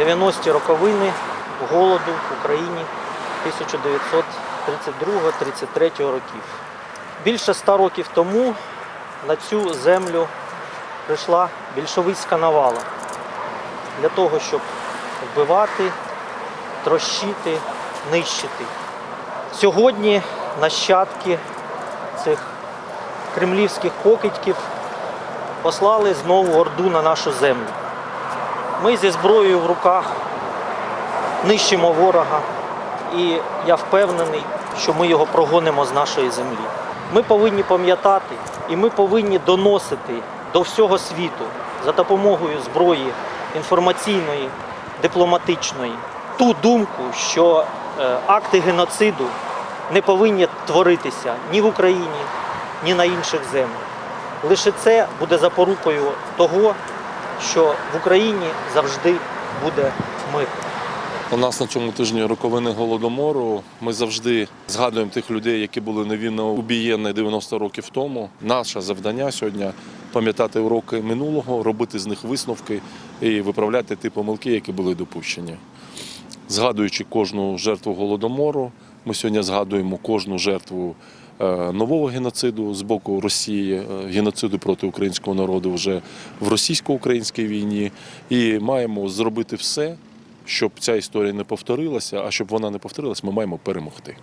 90-ті роковини голоду в Україні 1932-33 років. Більше ста років тому на цю землю прийшла більшовицька навала для того, щоб вбивати, трощити, нищити. Сьогодні нащадки цих кремлівських покидьків послали знову орду на нашу землю. Ми зі зброєю в руках нищимо ворога, і я впевнений, що ми його прогонимо з нашої землі. Ми повинні пам'ятати і ми повинні доносити до всього світу за допомогою зброї інформаційної, дипломатичної ту думку, що е, акти геноциду не повинні творитися ні в Україні, ні на інших землях. Лише це буде запорукою того, що в Україні завжди буде мир. У нас на цьому тижні роковини голодомору. Ми завжди згадуємо тих людей, які були невинно убієнні 90 років тому. Наше завдання сьогодні пам'ятати уроки минулого, робити з них висновки і виправляти ті помилки, які були допущені. Згадуючи кожну жертву голодомору, ми сьогодні згадуємо кожну жертву е, нового геноциду з боку Росії, е, геноциду проти українського народу вже в російсько-українській війні, і маємо зробити все, щоб ця історія не повторилася. А щоб вона не повторилась, ми маємо перемогти.